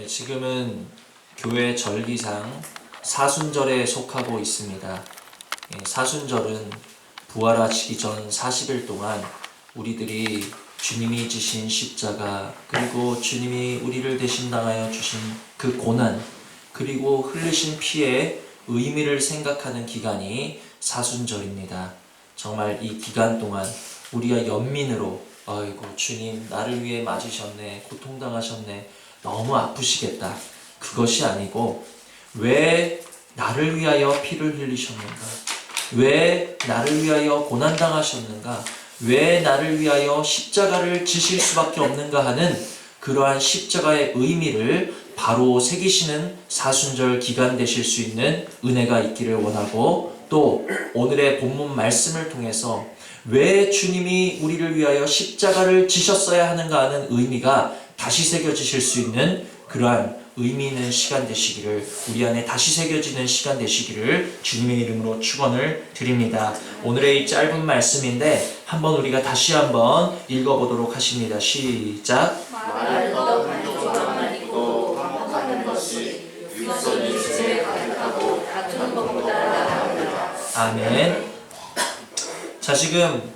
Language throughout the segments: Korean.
네, 지금은 교회 절기상 사순절에 속하고 있습니다. 예, 사순절은 부활하시기 전 40일 동안 우리들이 주님이 지신 십자가 그리고 주님이 우리를 대신 당하여 주신 그 고난 그리고 흘리신 피의 의미를 생각하는 기간이 사순절입니다. 정말 이 기간 동안 우리가 연민으로 아이고 주님 나를 위해 맞으셨네 고통당하셨네 너무 아프시겠다. 그것이 아니고 왜 나를 위하여 피를 흘리셨는가? 왜 나를 위하여 고난당하셨는가? 왜 나를 위하여 십자가를 지실 수밖에 없는가 하는 그러한 십자가의 의미를 바로 새기시는 사순절 기간 되실 수 있는 은혜가 있기를 원하고 또 오늘의 본문 말씀을 통해서 왜 주님이 우리를 위하여 십자가를 지셨어야 하는가 하는 의미가 다시 새겨지실 수 있는 그러한 의미 있는 시간 되시기를 우리 안에 다시 새겨지는 시간 되시기를 주님의 이름으로 축원을 드립니다. 오늘의 이 짧은 말씀인데 한번 우리가 다시 한번 읽어보도록 하십니다. 시작. 아멘. 자, 지금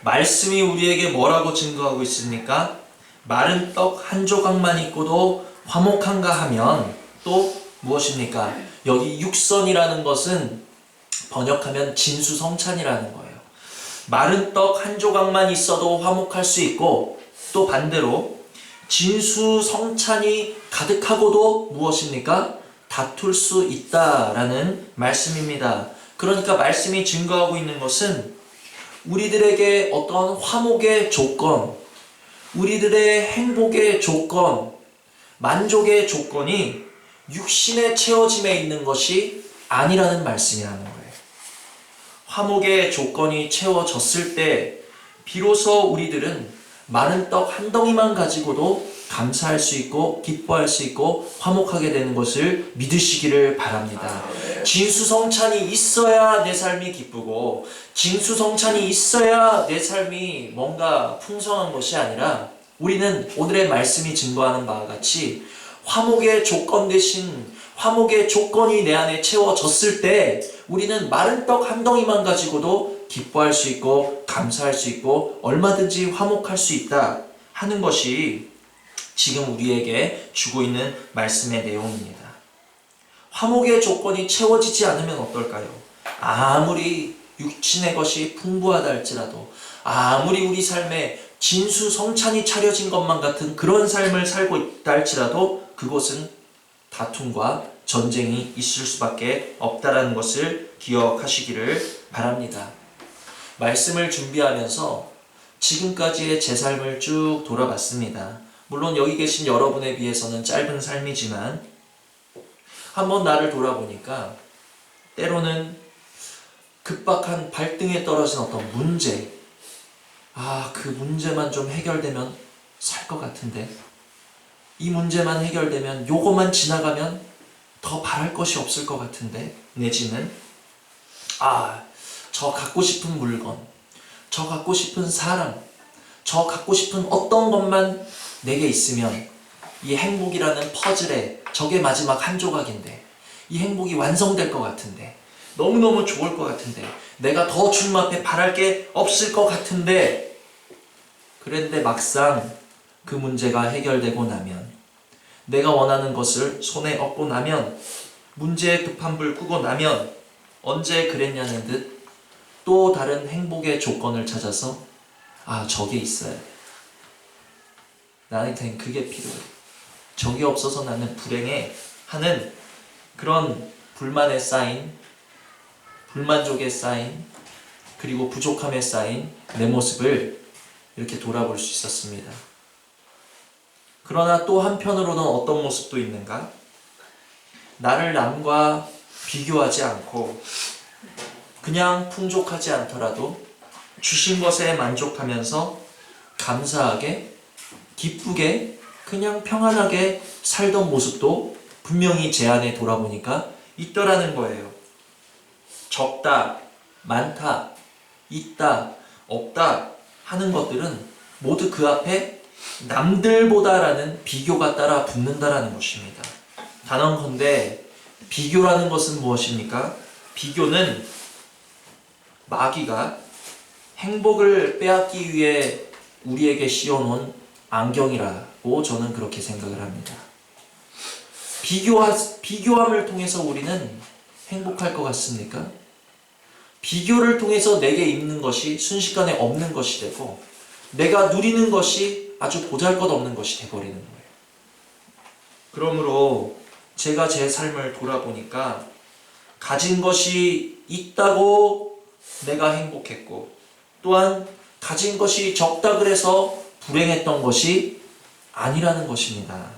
말씀이 우리에게 뭐라고 증거하고 있습니까? 마른 떡 한 조각만 있고도 화목한가 하면 또 무엇입니까? 여기 육선이라는 것은 번역하면 진수성찬이라는 거예요. 마른 떡 한 조각만 있어도 화목할 수 있고 또 반대로 진수성찬이 가득하고도 무엇입니까? 다툴 수 있다라는 말씀입니다. 그러니까 말씀이 증거하고 있는 것은 우리들에게 어떤 화목의 조건, 우리들의 행복의 조건, 만족의 조건이 육신의 채워짐에 있는 것이 아니라는 말씀이라는 거예요. 화목의 조건이 채워졌을 때 비로소 우리들은 마른 떡 한 덩이만 가지고도 감사할 수 있고 기뻐할 수 있고 화목하게 되는 것을 믿으시기를 바랍니다. 진수성찬이 있어야 내 삶이 기쁘고 진수성찬이 있어야 내 삶이 뭔가 풍성한 것이 아니라 우리는 오늘의 말씀이 증거하는 바와 같이 화목의 조건 대신 화목의 조건이 내 안에 채워졌을 때 우리는 마른 떡 한 덩이만 가지고도 기뻐할 수 있고 감사할 수 있고 얼마든지 화목할 수 있다 하는 것이 지금 우리에게 주고 있는 말씀의 내용입니다. 화목의 조건이 채워지지 않으면 어떨까요? 아무리 육신의 것이 풍부하다 할지라도 아무리 우리 삶에 진수 성찬이 차려진 것만 같은 그런 삶을 살고 있다 할지라도 그곳은 다툼과 전쟁이 있을 수밖에 없다라는 것을 기억하시기를 바랍니다. 말씀을 준비하면서 지금까지의 제 삶을 쭉 돌아봤습니다. 물론 여기 계신 여러분에 비해서는 짧은 삶이지만 한번 나를 돌아보니까 때로는 급박한 발등에 떨어진 어떤 문제, 아, 그 문제만 좀 해결되면 살 것 같은데, 이 문제만 해결되면 요거만 지나가면 더 바랄 것이 없을 것 같은데, 내지는, 아, 저 갖고 싶은 물건, 저 갖고 싶은 사람, 저 갖고 싶은 어떤 것만 내게 있으면 이 행복이라는 퍼즐의 저게 마지막 한 조각인데 이 행복이 완성될 것 같은데 너무너무 좋을 것 같은데 내가 더 주님 앞에 바랄 게 없을 것 같은데 그런데 막상 그 문제가 해결되고 나면 내가 원하는 것을 손에 얻고 나면 문제의 급한 불 끄고 나면 언제 그랬냐는 듯 또 다른 행복의 조건을 찾아서 아 저게 있어야 돼 나한테는 그게 필요해 저게 없어서 나는 불행해 하는 그런 불만에 쌓인 불만족에 쌓인 그리고 부족함에 쌓인 내 모습을 이렇게 돌아볼 수 있었습니다. 그러나 또 한편으로는 어떤 모습도 있는가? 나를 남과 비교하지 않고 그냥 풍족하지 않더라도 주신 것에 만족하면서 감사하게 기쁘게 그냥 평안하게 살던 모습도 분명히 제 안에 돌아보니까 있더라는 거예요. 적다, 많다, 있다, 없다 하는 것들은 모두 그 앞에 남들보다라는 비교가 따라 붙는다라는 것입니다. 단언컨대 비교라는 것은 무엇입니까? 비교는 마귀가 행복을 빼앗기 위해 우리에게 씌워놓은 안경이라고 저는 그렇게 생각을 합니다. 비교하, 비교함을 통해서 우리는 행복할 것 같습니까? 비교를 통해서 내게 있는 것이 순식간에 없는 것이 되고 내가 누리는 것이 아주 보잘것없는 것이 되어버리는 거예요. 그러므로 제가 제 삶을 돌아보니까 가진 것이 있다고 내가 행복했고 또한 가진 것이 적다 그래서 불행했던 것이 아니라는 것입니다.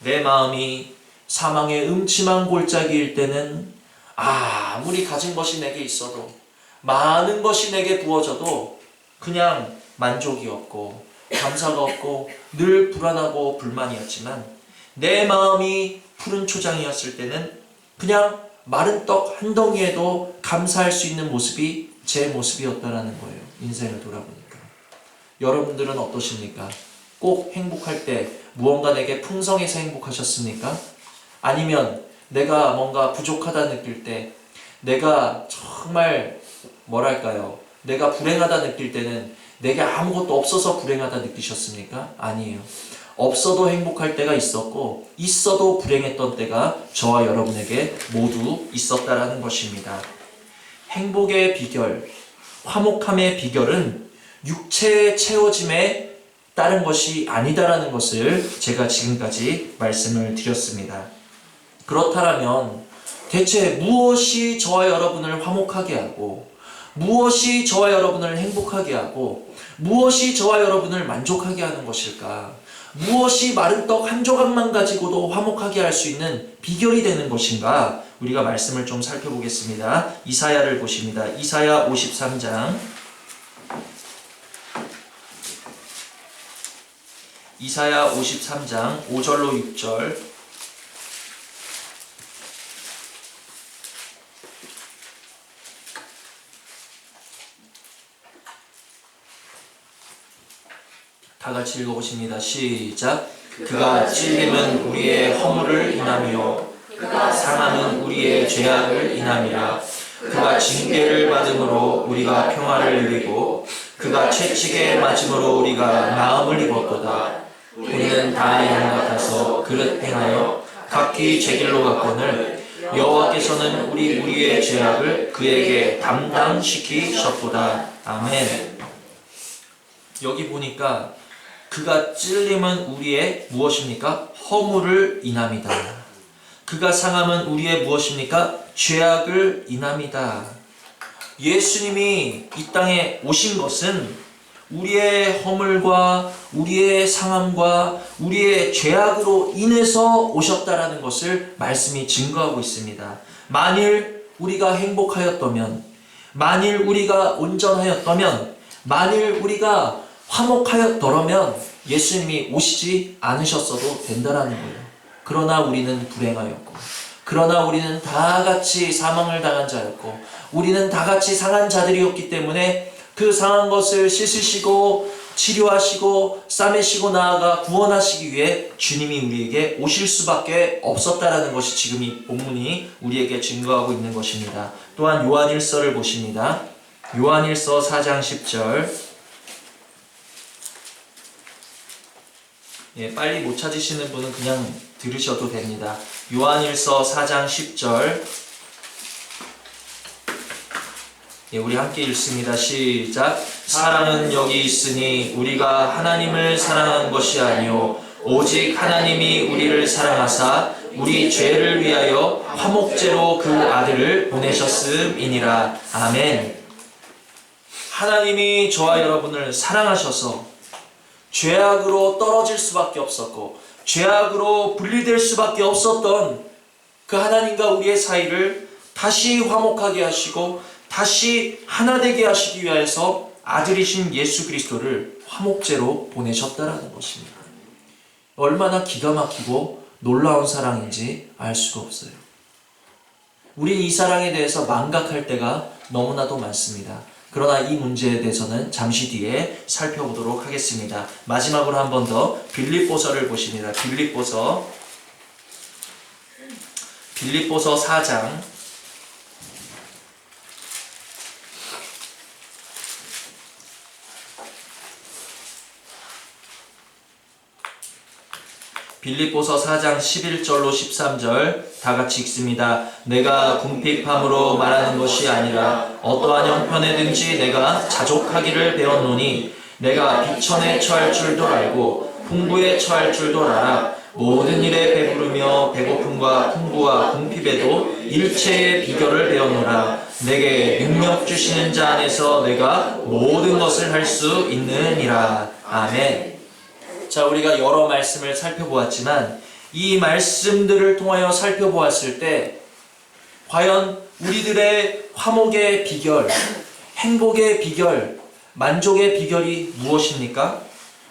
내 마음이 사망의 음침한 골짜기일 때는 아무리 가진 것이 내게 있어도 많은 것이 내게 부어져도 그냥 만족이 없고 감사가 없고 늘 불안하고 불만이었지만 내 마음이 푸른 초장이었을 때는 그냥 마른 떡 한 덩이에도 감사할 수 있는 모습이 제 모습이었다라는 거예요. 인생을 돌아보니까. 여러분들은 어떠십니까? 꼭 행복할 때 무언가 내게 풍성해서 행복하셨습니까? 아니면 내가 뭔가 부족하다 느낄 때 내가 정말 뭐랄까요? 내가 불행하다 느낄 때는 내게 아무것도 없어서 불행하다 느끼셨습니까? 아니에요. 없어도 행복할 때가 있었고 있어도 불행했던 때가 저와 여러분에게 모두 있었다라는 것입니다. 행복의 비결, 화목함의 비결은 육체의 채워짐에 따른 것이 아니다라는 것을 제가 지금까지 말씀을 드렸습니다. 그렇다면 대체 무엇이 저와 여러분을 화목하게 하고 무엇이 저와 여러분을 행복하게 하고 무엇이 저와 여러분을 만족하게 하는 것일까? 무엇이 마른 떡 한 조각만 가지고도 화목하게 할 수 있는 비결이 되는 것인가? 우리가 말씀을 좀 살펴보겠습니다. 이사야를 보십니다. 이사야 53장. 이사야 53장 5절로 6절. 다 같이 읽어보십니다. 시작. 그가 찔림은 우리의 허물을 인하며 그가 상함은 우리의 죄악을 인함이라. 그가 징계를 받음으로 우리가 평화를 누리고 그가 채찍에 맞음으로 우리가 나음을 입었도다. 우리는 다양 같아서 그릇 행하여 각기 제 길로 갔거늘 여호와께서는 우리 우리의 죄악을 그에게 담당시키셨도다. 아멘. 여기 보니까 그가 찔림은 우리의 무엇입니까? 허물을 인함이다. 그가 상함은 우리의 무엇입니까? 죄악을 인함이다. 예수님이 이 땅에 오신 것은 우리의 허물과 우리의 상함과 우리의 죄악으로 인해서 오셨다라는 것을 말씀이 증거하고 있습니다. 만일 우리가 행복하였다면, 만일 우리가 온전하였다면, 만일 우리가 화목하였더라면 예수님이 오시지 않으셨어도 된다라는 거예요. 그러나 우리는 불행하였고, 그러나 우리는 다 같이 사망을 당한 자였고, 우리는 다 같이 상한 자들이었기 때문에 그 상한 것을 씻으시고 치료하시고 싸매시고 나아가 구원하시기 위해 주님이 우리에게 오실 수밖에 없었다라는 것이 지금 이 본문이 우리에게 증거하고 있는 것입니다. 또한 요한일서를 보십니다. 요한일서 4장 10절 예, 빨리 못 찾으시는 분은 그냥 들으셔도 됩니다. 요한일서 4장 10절 예, 우리 함께 읽습니다. 시작. 사랑은 여기 있으니 우리가 하나님을 사랑한 것이 아니요 오직 하나님이 우리를 사랑하사 우리 죄를 위하여 화목제로 그 아들을 보내셨음이니라. 아멘. 하나님이 저와 여러분을 사랑하셔서 죄악으로 떨어질 수밖에 없었고 죄악으로 분리될 수밖에 없었던 그 하나님과 우리의 사이를 다시 화목하게 하시고 다시 하나 되게 하시기 위해서 아들이신 예수 그리스도를 화목제로 보내셨다라는 것입니다. 얼마나 기가 막히고 놀라운 사랑인지 알 수가 없어요. 우린 이 사랑에 대해서 망각할 때가 너무나도 많습니다. 그러나 이 문제에 대해서는 잠시 뒤에 살펴보도록 하겠습니다. 마지막으로 한 번 더 빌립보서를 보십니다. 빌립보서 빌립보서 4장 빌립보서 4장 11절로 13절 다 같이 읽습니다. 내가 궁핍함으로 말하는 것이 아니라 어떠한 형편에든지 내가 자족하기를 배웠노니 내가 비천에 처할 줄도 알고 풍부에 처할 줄도 알아 모든 일에 배부르며 배고픔과 풍부와 궁핍에도 일체의 비결을 배웠노라. 내게 능력 주시는 자 안에서 내가 모든 것을 할 수 있느니라. 아멘 자, 우리가 여러 말씀을 살펴보았지만 이 말씀들을 통하여 살펴보았을 때 과연 우리들의 화목의 비결, 행복의 비결, 만족의 비결이 무엇입니까?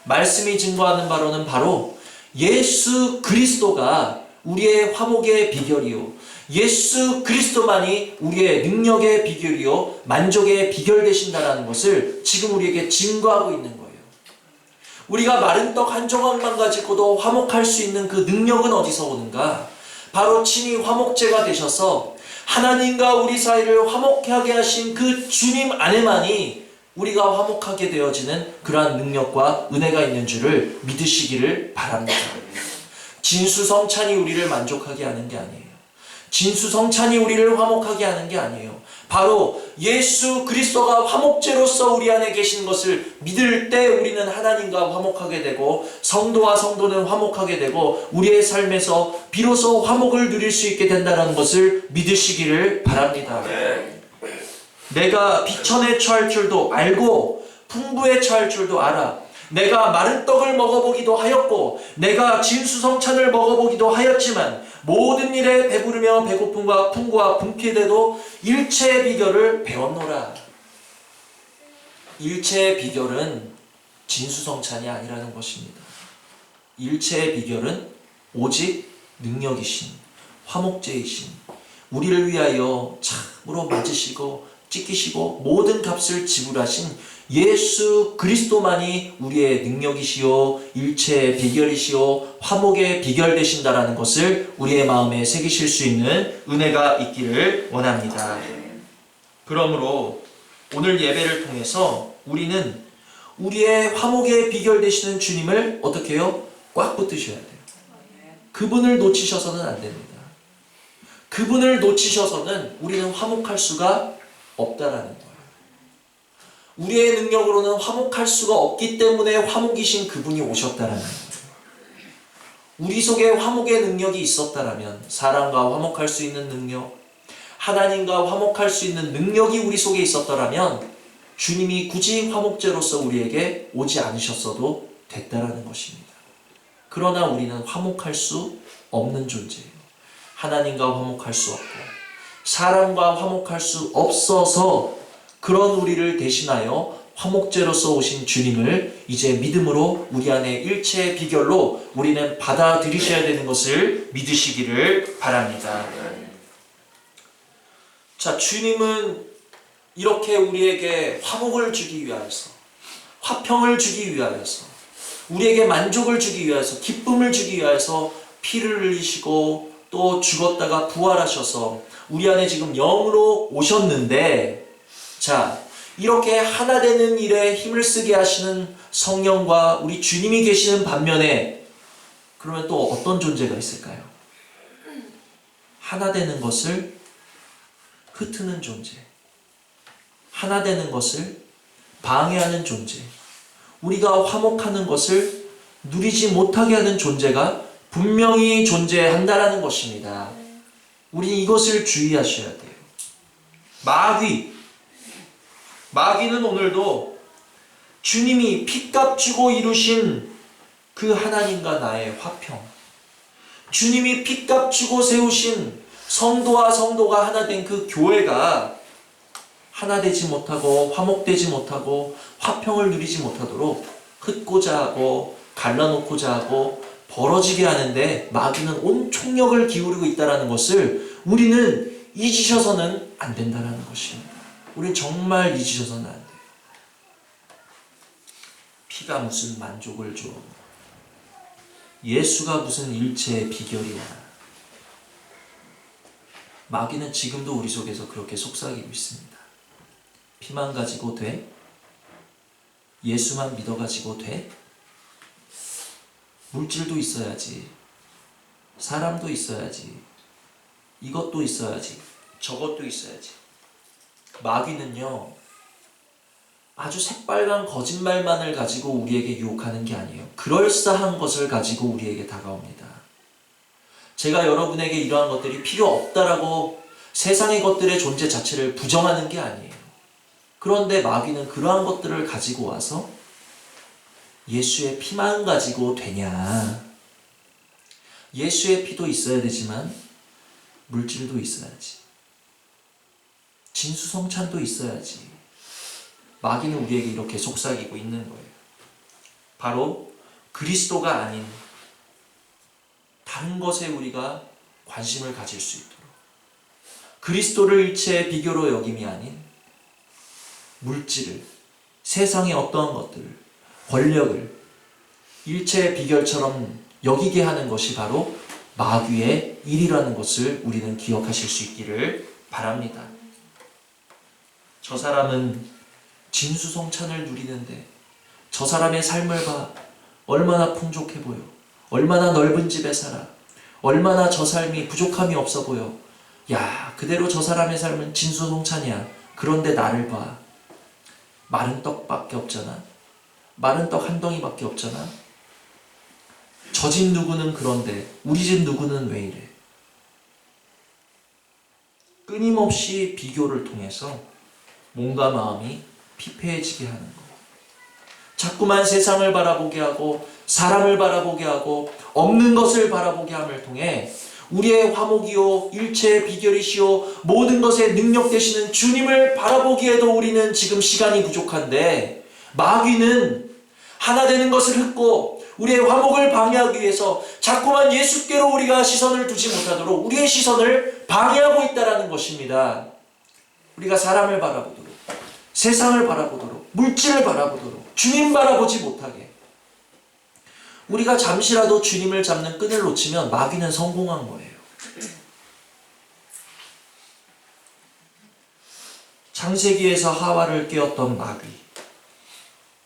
말씀이 증거하는 바로는 바로 예수 그리스도가 우리의 화목의 비결이요. 예수 그리스도만이 우리의 능력의 비결이요. 만족의 비결 되신다라는 것을 지금 우리에게 증거하고 있는. 우리가 마른 떡 한 조각만 가지고도 화목할 수 있는 그 능력은 어디서 오는가? 바로 친히 화목제가 되셔서 하나님과 우리 사이를 화목하게 하신 그 주님 안에만이 우리가 화목하게 되어지는 그러한 능력과 은혜가 있는 줄을 믿으시기를 바랍니다. 진수성찬이 우리를 만족하게 하는 게 아니에요. 진수성찬이 우리를 화목하게 하는 게 아니에요. 바로 예수 그리스도가 화목제로서 우리 안에 계신 것을 믿을 때 우리는 하나님과 화목하게 되고 성도와 성도는 화목하게 되고 우리의 삶에서 비로소 화목을 누릴 수 있게 된다는 것을 믿으시기를 바랍니다. 내가 비천에 처할 줄도 알고 풍부에 처할 줄도 알아. 내가 마른 떡을 먹어보기도 하였고 내가 진수성찬을 먹어보기도 하였지만 모든 일에 배부르며 배고픔과 풍부와 궁핍에도 일체의 비결을 배웠노라. 일체의 비결은 진수성찬이 아니라는 것입니다. 일체의 비결은 오직 능력이신 화목제이신 우리를 위하여 참으로 맞으시고 찢기시고 모든 값을 지불하신 예수 그리스도만이 우리의 능력이시요 일체의 비결이시요 화목의 비결 되신다라는 것을 우리의 마음에 새기실 수 있는 은혜가 있기를 원합니다. 그러므로 오늘 예배를 통해서 우리는 우리의 화목의 비결 되시는 주님을 어떻게 해요? 꽉 붙드셔야 돼요. 그분을 놓치셔서는 안 됩니다. 그분을 놓치셔서는 우리는 화목할 수가 없다라는 거예요. 우리의 능력으로는 화목할 수가 없기 때문에 화목이신 그분이 오셨다라는. 우리 속에 화목의 능력이 있었다라면 사람과 화목할 수 있는 능력, 하나님과 화목할 수 있는 능력이 우리 속에 있었더라면 주님이 굳이 화목제로서 우리에게 오지 않으셨어도 됐다라는 것입니다. 그러나 우리는 화목할 수 없는 존재예요. 하나님과 화목할 수 없고 사람과 화목할 수 없어서 그런 우리를 대신하여 화목제로서 오신 주님을 이제 믿음으로 우리 안에 일체의 비결로 우리는 받아들이셔야 되는 것을 믿으시기를 바랍니다. 자, 주님은 이렇게 우리에게 화목을 주기 위하여서, 화평을 주기 위하여서, 우리에게 만족을 주기 위하여서, 기쁨을 주기 위하여서 피를 흘리시고 또 죽었다가 부활하셔서 우리 안에 지금 영으로 오셨는데, 자, 이렇게 하나 되는 일에 힘을 쓰게 하시는 성령과 우리 주님이 계시는 반면에 그러면 또 어떤 존재가 있을까요? 하나 되는 것을 흩트는 존재. 하나 되는 것을 방해하는 존재. 우리가 화목하는 것을 누리지 못하게 하는 존재가 분명히 존재한다라는 것입니다. 우리 이것을 주의하셔야 돼요. 마귀. 마귀는 오늘도 주님이 피값 주고 이루신 그 하나님과 나의 화평. 주님이 피값 주고 세우신 성도와 성도가 하나 된 그 교회가 하나 되지 못하고 화목되지 못하고 화평을 누리지 못하도록 흩고자 하고 갈라놓고자 하고 벌어지게 하는데 마귀는 온 총력을 기울이고 있다는 것을 우리는 잊으셔서는 안 된다는 것입니다. 우린 정말 잊으셔서는 안 돼요. 피가 무슨 만족을 줘. 예수가 무슨 일체의 비결이야. 마귀는 지금도 우리 속에서 그렇게 속삭이고 있습니다. 피만 가지고 돼? 예수만 믿어가지고 돼? 물질도 있어야지. 사람도 있어야지. 이것도 있어야지. 저것도 있어야지. 마귀는요, 아주 새빨간 거짓말만을 가지고 우리에게 유혹하는 게 아니에요. 그럴싸한 것을 가지고 우리에게 다가옵니다. 제가 여러분에게 이러한 것들이 필요 없다라고 세상의 것들의 존재 자체를 부정하는 게 아니에요. 그런데 마귀는 그러한 것들을 가지고 와서 예수의 피만 가지고 되냐. 예수의 피도 있어야 되지만 물질도 있어야지. 진수성찬도 있어야지. 마귀는 우리에게 이렇게 속삭이고 있는 거예요. 바로 그리스도가 아닌 다른 것에 우리가 관심을 가질 수 있도록 그리스도를 일체의 비교로 여김이 아닌 물질을 세상의 어떠한 것들을 권력을 일체의 비결처럼 여기게 하는 것이 바로 마귀의 일이라는 것을 우리는 기억하실 수 있기를 바랍니다. 저 사람은 진수성찬을 누리는데 저 사람의 삶을 봐 얼마나 풍족해 보여. 얼마나 넓은 집에 살아. 얼마나 저 삶이 부족함이 없어 보여. 야 그대로 저 사람의 삶은 진수성찬이야. 그런데 나를 봐. 마른 떡밖에 없잖아. 마른 떡 한 덩이밖에 없잖아. 저 집 누구는 그런데 우리 집 누구는 왜 이래? 끊임없이 비교를 통해서 몸과 마음이 피폐해지게 하는 거예요. 자꾸만 세상을 바라보게 하고 사람을 바라보게 하고 없는 것을 바라보게 함을 통해 우리의 화목이요 일체의 비결이시요 모든 것의 능력 되시는 주님을 바라보기에도 우리는 지금 시간이 부족한데 마귀는 하나 되는 것을 흩고 우리의 화목을 방해하기 위해서 자꾸만 예수께로 우리가 시선을 두지 못하도록 우리의 시선을 방해하고 있다라는 것입니다. 우리가 사람을 바라보도록 세상을 바라보도록 물질을 바라보도록 주님 바라보지 못하게 우리가 잠시라도 주님을 잡는 끈을 놓치면 마귀는 성공한 거예요. 창세기에서 하와를 깨웠던 마귀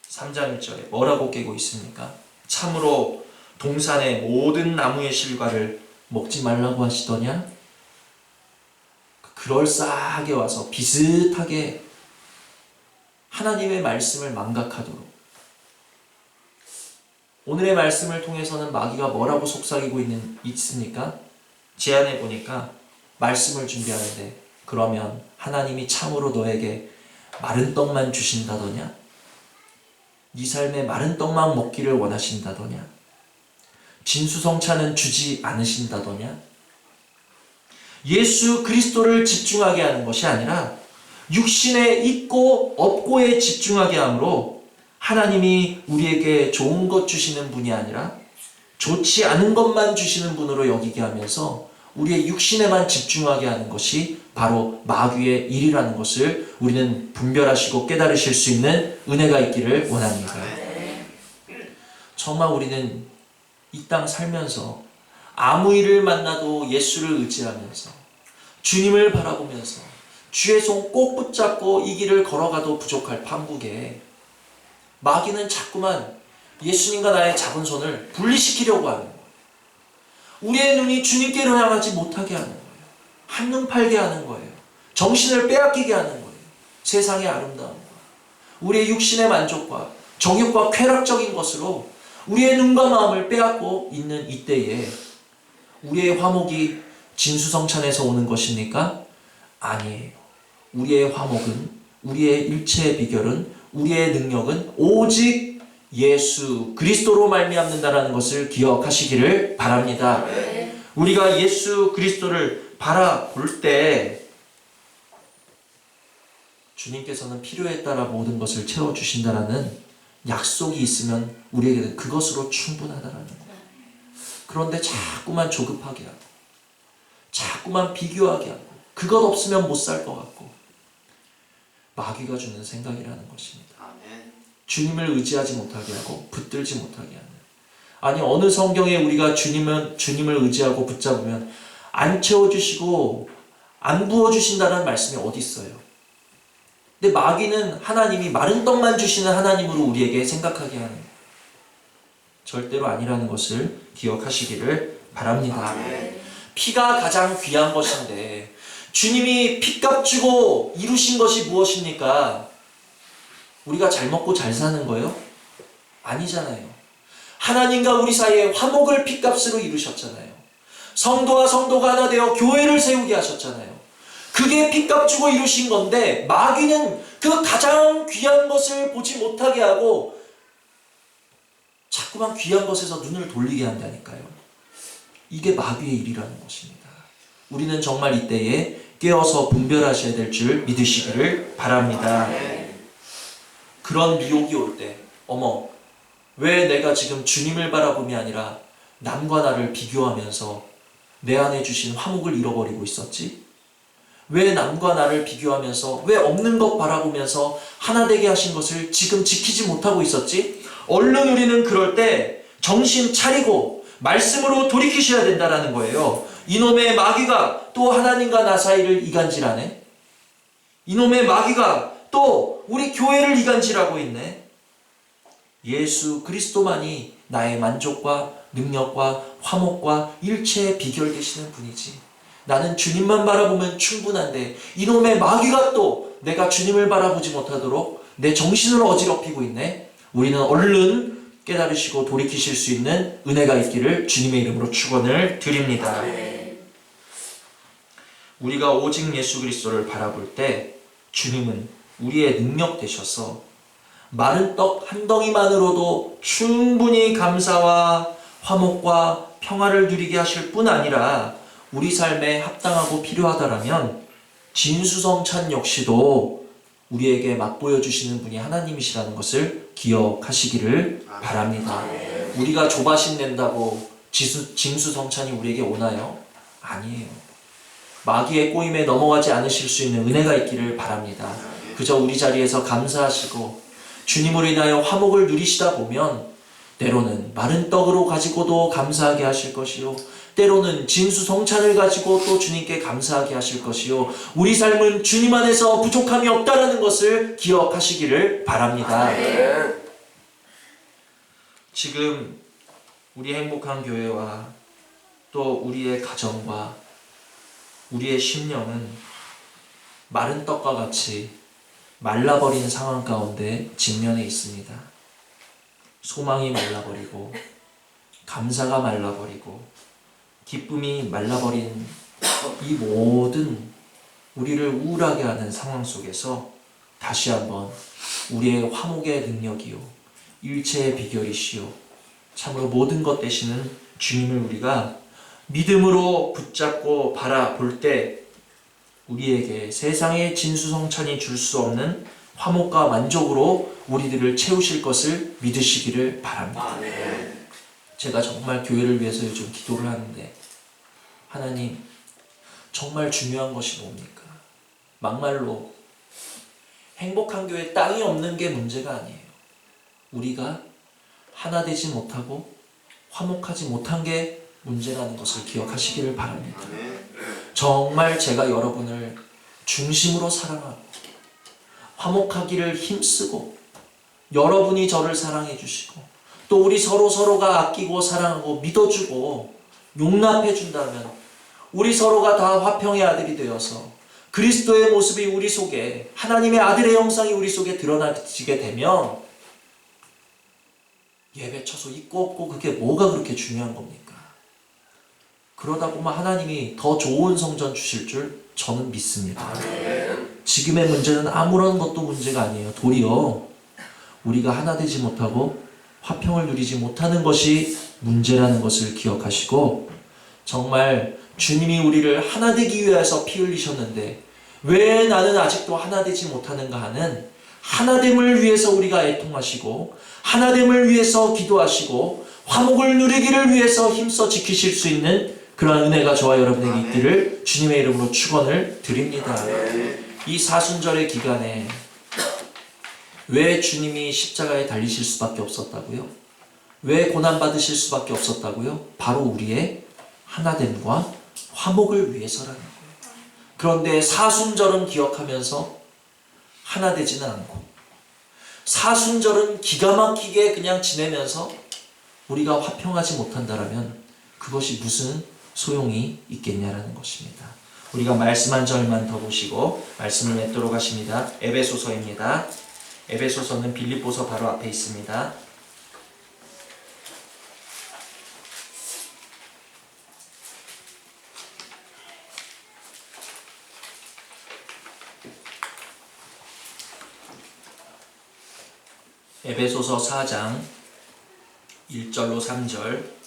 3장 1절에 뭐라고 깨고 있습니까? 참으로 동산의 모든 나무의 실과를 먹지 말라고 하시더냐? 그럴싸하게 와서 비슷하게 하나님의 말씀을 망각하도록 오늘의 말씀을 통해서는 마귀가 뭐라고 속삭이고 있는 있습니까? 제안해 보니까 말씀을 준비하는데 그러면 하나님이 참으로 너에게 마른 떡만 주신다더냐? 네 삶에 마른 떡만 먹기를 원하신다더냐? 진수성찬은 주지 않으신다더냐? 예수 그리스도를 집중하게 하는 것이 아니라 육신에 있고 없고에 집중하게 하므로 하나님이 우리에게 좋은 것 주시는 분이 아니라 좋지 않은 것만 주시는 분으로 여기게 하면서 우리의 육신에만 집중하게 하는 것이 바로 마귀의 일이라는 것을 우리는 분별하시고 깨달으실 수 있는 은혜가 있기를 원합니다. 정말 우리는 이 땅 살면서 아무 일을 만나도 예수를 의지하면서 주님을 바라보면서 주의 손 꼭 붙잡고 이 길을 걸어가도 부족할 판국에 마귀는 자꾸만 예수님과 나의 잡은 손을 분리시키려고 하는 거예요. 우리의 눈이 주님께로 향하지 못하게 하는 거예요. 한눈 팔게 하는 거예요. 정신을 빼앗기게 하는 거예요. 세상의 아름다움과 우리의 육신의 만족과 정욕과 쾌락적인 것으로 우리의 눈과 마음을 빼앗고 있는 이때에 우리의 화목이 진수성찬에서 오는 것입니까? 아니에요. 우리의 화목은 우리의 일체의 비결은 우리의 능력은 오직 예수 그리스도로 말미암는다라는 것을 기억하시기를 바랍니다. 우리가 예수 그리스도를 바라볼 때 주님께서는 필요에 따라 모든 것을 채워 주신다라는 약속이 있으면 우리에게는 그것으로 충분하다라는 거예요. 그런데 자꾸만 조급하게 하고 자꾸만 비교하게 하고 그것 없으면 못 살 것 같고 마귀가 주는 생각이라는 것입니다. 아멘. 주님을 의지하지 못하게 하고 붙들지 못하게 하는. 아니 어느 성경에 우리가 주님은 주님을 의지하고 붙잡으면 안 채워 주시고 안 부어 주신다는 말씀이 어디 있어요? 근데 마귀는 하나님이 마른 떡만 주시는 하나님으로 우리에게 생각하게 하는. 절대로 아니라는 것을 기억하시기를 바랍니다. 아멘. 피가 가장 귀한 것인데 주님이 피값 주고 이루신 것이 무엇입니까? 우리가 잘 먹고 잘 사는 거요? 아니잖아요. 하나님과 우리 사이에 화목을 피값으로 이루셨잖아요. 성도와 성도가 하나 되어 교회를 세우게 하셨잖아요. 그게 피값 주고 이루신 건데 마귀는 그 가장 귀한 것을 보지 못하게 하고 자꾸만 귀한 것에서 눈을 돌리게 한다니까요. 이게 마귀의 일이라는 것입니다. 우리는 정말 이때에 깨어서 분별하셔야 될 줄 믿으시기를 바랍니다. 그런 미혹이 올 때, 어머, 왜 내가 지금 주님을 바라봄이 아니라 남과 나를 비교하면서 내 안에 주신 화목을 잃어버리고 있었지? 왜 남과 나를 비교하면서, 왜 없는 것 바라보면서 하나 되게 하신 것을 지금 지키지 못하고 있었지? 얼른 우리는 그럴 때 정신 차리고 말씀으로 돌이키셔야 된다라는 거예요. 이놈의 마귀가 또 하나님과 나 사이를 이간질하네? 이놈의 마귀가 또 우리 교회를 이간질하고 있네. 예수 그리스도만이 나의 만족과 능력과 화목과 일체의 비결 되시는 분이지. 나는 주님만 바라보면 충분한데 이놈의 마귀가 또 내가 주님을 바라보지 못하도록 내 정신을 어지럽히고 있네. 우리는 얼른 깨달으시고 돌이키실 수 있는 은혜가 있기를 주님의 이름으로 축원을 드립니다. 우리가 오직 예수 그리스도를 바라볼 때 주님은 우리의 능력 되셔서 마른 떡 한 덩이만으로도 충분히 감사와 화목과 평화를 누리게 하실 뿐 아니라 우리 삶에 합당하고 필요하다라면 진수성찬 역시도 우리에게 맛보여 주시는 분이 하나님이시라는 것을 기억하시기를 바랍니다. 우리가 조바심 낸다고 지수, 진수성찬이 우리에게 오나요? 아니에요. 마귀의 꼬임에 넘어가지 않으실 수 있는 은혜가 있기를 바랍니다. 그저 우리 자리에서 감사하시고 주님으로 인하여 화목을 누리시다 보면 때로는 마른 떡으로 가지고도 감사하게 하실 것이요 때로는 진수성찬을 가지고 또 주님께 감사하게 하실 것이요 우리 삶은 주님 안에서 부족함이 없다라는 것을 기억하시기를 바랍니다. 지금 우리 행복한 교회와 또 우리의 가정과 우리의 심령은 마른 떡과 같이 말라버린 상황 가운데 직면해 있습니다. 소망이 말라버리고 감사가 말라버리고 기쁨이 말라버린 이 모든 우리를 우울하게 하는 상황 속에서 다시 한번 우리의 화목의 능력이요 일체의 비결이시요 참으로 모든 것 되시는 주님을 우리가 믿음으로 붙잡고 바라볼 때 우리에게 세상의 진수성찬이 줄 수 없는 화목과 만족으로 우리들을 채우실 것을 믿으시기를 바랍니다. 아멘. 제가 정말 교회를 위해서 요즘 기도를 하는데 하나님 정말 중요한 것이 뭡니까? 막말로 행복한 교회 땅이 없는 게 문제가 아니에요. 우리가 하나 되지 못하고 화목하지 못한 게 문제라는 것을 기억하시기를 바랍니다. 정말 제가 여러분을 중심으로 사랑하고 화목하기를 힘쓰고 여러분이 저를 사랑해 주시고 또 우리 서로 서로가 아끼고 사랑하고 믿어주고 용납해 준다면 우리 서로가 다 화평의 아들이 되어서 그리스도의 모습이 우리 속에 하나님의 아들의 형상이 우리 속에 드러나지게 되면 예배 처소 있고 없고 그게 뭐가 그렇게 중요한 겁니까? 그러다 보면 하나님이 더 좋은 성전 주실 줄 저는 믿습니다. 지금의 문제는 아무런 것도 문제가 아니에요. 도리어 우리가 하나 되지 못하고 화평을 누리지 못하는 것이 문제라는 것을 기억하시고 정말 주님이 우리를 하나 되기 위해서 피 흘리셨는데 왜 나는 아직도 하나 되지 못하는가 하는 하나됨을 위해서 우리가 애통하시고 하나됨을 위해서 기도하시고 화목을 누리기를 위해서 힘써 지키실 수 있는 그러한 은혜가 저와 여러분에게 있기를 주님의 이름으로 축원을 드립니다. 이 사순절의 기간에 왜 주님이 십자가에 달리실 수밖에 없었다고요? 왜 고난 받으실 수밖에 없었다고요? 바로 우리의 하나됨과 화목을 위해서라는 거예요. 그런데 사순절은 기억하면서 하나 되지는 않고 사순절은 기가 막히게 그냥 지내면서 우리가 화평하지 못한다라면 그것이 무슨 소용이 있겠냐라는 것입니다. 우리가 말씀 한 절만 더 보시고 말씀을 맺도록 하십니다. 에베소서입니다. 에베소서는 빌립보서 바로 앞에 있습니다. 에베소서 4장 1절로 3절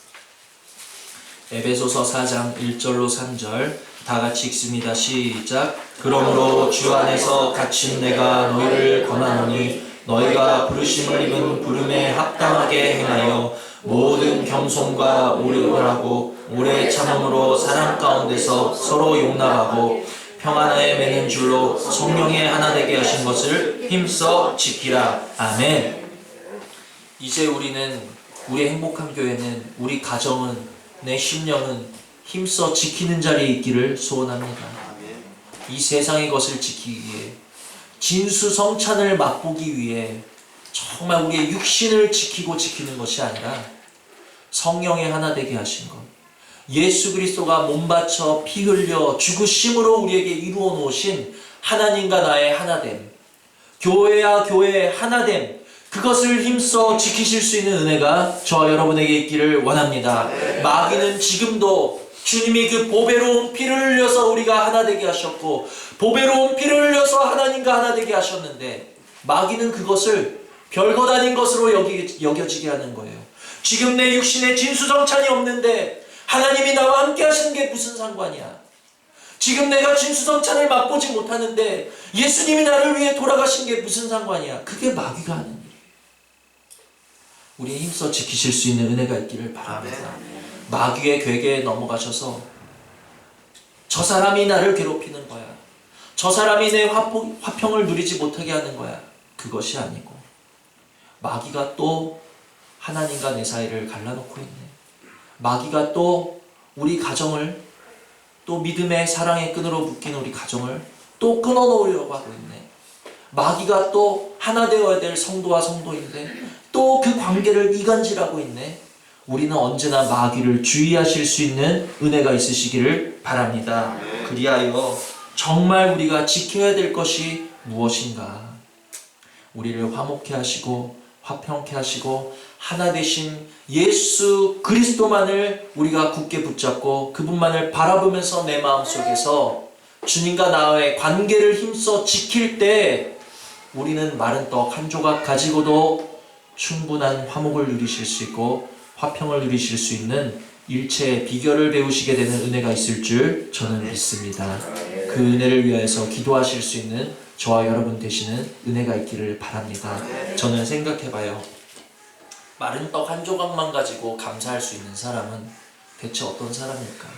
에베소서 4장 1절로 3절 다 같이 읽습니다. 시작. 그러므로 주 안에서 갇힌 내가 너희를 권하노니 너희가 부르심을 입은 부름에 합당하게 행하여 모든 겸손과 오래하고 오래 참음으로 사랑 가운데서 서로 용납하고 평안에 매는 줄로 성령의 하나 되게 하신 것을 힘써 지키라. 아멘. 이제 우리는 우리 행복한 교회는 우리 가정은 내 심령은 힘써 지키는 자리에 있기를 소원합니다. 이 세상의 것을 지키기 위해 진수 성찬을 맛보기 위해 정말 우리의 육신을 지키고 지키는 것이 아니라 성령의 하나 되게 하신 것. 예수 그리스도가 몸 바쳐 피 흘려 죽으심으로 우리에게 이루어 놓으신 하나님과 나의 하나됨. 교회와 교회의 하나됨. 그것을 힘써 지키실 수 있는 은혜가 저와 여러분에게 있기를 원합니다. 마귀는 지금도 주님이 그 보배로운 피를 흘려서 우리가 하나 되게 하셨고 보배로운 피를 흘려서 하나님과 하나 되게 하셨는데 마귀는 그것을 별것 아닌 것으로 여기, 여겨지게 하는 거예요. 지금 내 육신에 진수성찬이 없는데 하나님이 나와 함께 하시는 게 무슨 상관이야? 지금 내가 진수성찬을 맛보지 못하는데 예수님이 나를 위해 돌아가신 게 무슨 상관이야? 그게 마귀가 하는. 우리 힘써 지키실 수 있는 은혜가 있기를 바랍니다. 마귀의 괴계에 넘어가셔서 저 사람이 나를 괴롭히는 거야. 저 사람이 내 화포, 화평을 누리지 못하게 하는 거야. 그것이 아니고 마귀가 또 하나님과 내 사이를 갈라놓고 있네. 마귀가 또 우리 가정을 또 믿음의 사랑의 끈으로 묶인 우리 가정을 또 끊어놓으려고 하고 있네. 마귀가 또 하나 되어야 될 성도와 성도인데 또 그 관계를 이간질하고 있네. 우리는 언제나 마귀를 주의하실 수 있는 은혜가 있으시기를 바랍니다. 그리하여 정말 우리가 지켜야 될 것이 무엇인가? 우리를 화목케 하시고 화평케 하시고 하나 되신 예수 그리스도만을 우리가 굳게 붙잡고 그분만을 바라보면서 내 마음속에서 주님과 나의 관계를 힘써 지킬 때 우리는 마른 떡 한 조각 가지고도 충분한 화목을 누리실 수 있고 화평을 누리실 수 있는 일체의 비결을 배우시게 되는 은혜가 있을 줄 저는 믿습니다. 그 은혜를 위하여서 기도하실 수 있는 저와 여러분 되시는 은혜가 있기를 바랍니다. 저는 생각해봐요. 마른 떡 한 조각만 가지고 감사할 수 있는 사람은 대체 어떤 사람일까?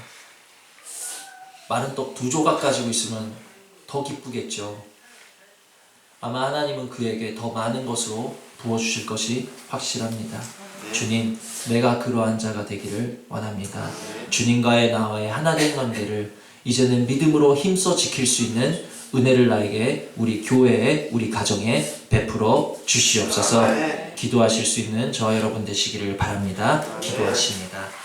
마른 떡 두 조각 가지고 있으면 더 기쁘겠죠. 아마 하나님은 그에게 더 많은 것으로 부어주실 것이 확실합니다. 주님, 내가 그러한 자가 되기를 원합니다. 주님과의 나와의 하나된 관계를 이제는 믿음으로 힘써 지킬 수 있는 은혜를 나에게 우리 교회에 우리 가정에 베풀어 주시옵소서. 기도하실 수 있는 저와 여러분 되시기를 바랍니다. 기도하십니다.